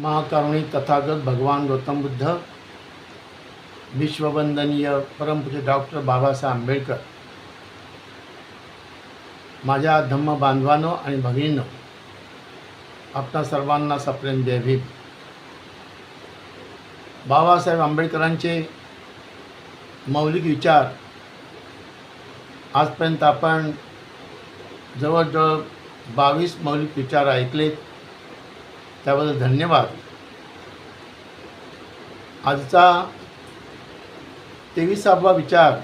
महाकारुणिक तथागत भगवान गौतम बुद्ध विश्ववंदनीय परमपूज्य डॉक्टर बाबासाहेब आंबेडकर माझ्या धम्म बांधवानो आणि भगिनीनो आपणा सर्वांना सप्रेम जय भीम. बाबासाहेब आंबेडकरांचे मौलिक विचार आजपर्यंत आपण जवळजवळ बावीस मौलिक विचार ऐकलेत. त्याबद्दल धन्यवाद. आजचा तेविसावा विचार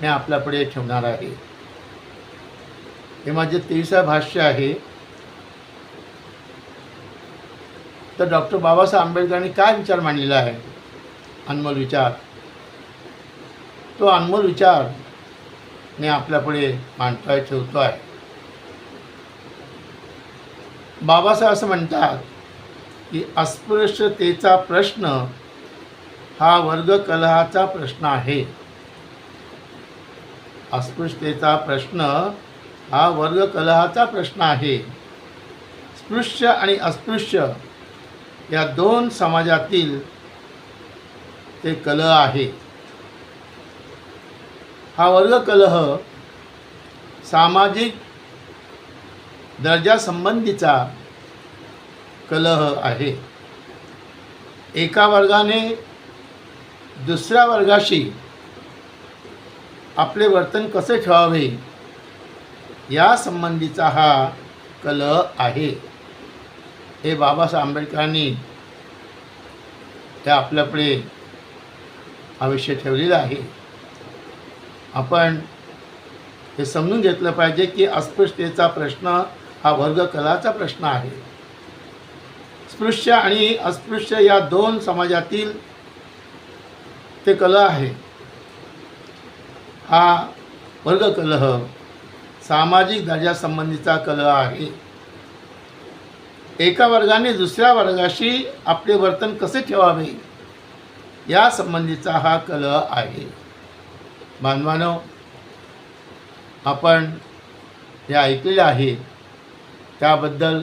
मी आपल्यापुढे ठेवणार आहे. हे माझे तेवीसा भाष्य आहे. तर डॉक्टर बाबासाहेब आंबेडकरांनी काय विचार मांडलेला आहे? अनमोल विचार. तो अनमोल विचार मी आपल्यापुढे मांडतोय ठेवतो आहे बाबासाहेब असं म्हणतात की अस्पृश्यतेचा प्रश्न हा वर्गकलहाचा प्रश्न आहे. अस्पृश्यतेचा प्रश्न हा वर्गकलहाचा प्रश्न आहे. स्पृश्य आणि अस्पृश्य या दोन समाजातील ते कलह आहे. हा वर्गकलह सामाजिक दर्जासंबंधीचा कलह आहे. एका वर्गाने दुसऱ्या वर्गाशी आपले वर्तन कसे ठेवावे? या संबंधीचा हा कलह आहे. हे बाबासाहेब आंबेडकरांनी त्या आपल्यापुढे हा विषय ठेवलेला आहे. आपण हे समजून घेतलं पाहिजे की अस्पृश्यतेचा प्रश्न हा वर्ग कलाचा प्रश्न आहे. स्पृश्य आणि अस्पृश्य या दोन समाजातील ते कलह आहे. हा वर्ग कलह सामाजिक दर्जासंबंधीचा कलह आहे. एका वर्गाने दुसऱ्या वर्गाशी आपले वर्तन कसे ठेवावे? या संबंधीचा हा कलह आहे. बांधवानो आपण हे ऐकलेले आहे. त्याबद्दल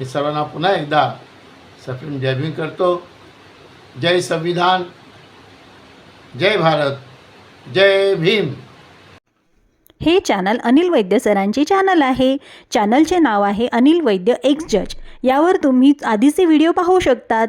मी सर्वांना पुन्हा एकदा सप्रेम जयभीम करतो। जय संविधान। जय भारत। जय भीम। हे चॅनल अनिल वैद्य सरांचे चॅनल आहे. चॅनलचे नाव आहे अनिल वैद्य एक्स जज. यावर तुम्ही आधीचे व्हिडिओ पाहू शकतात.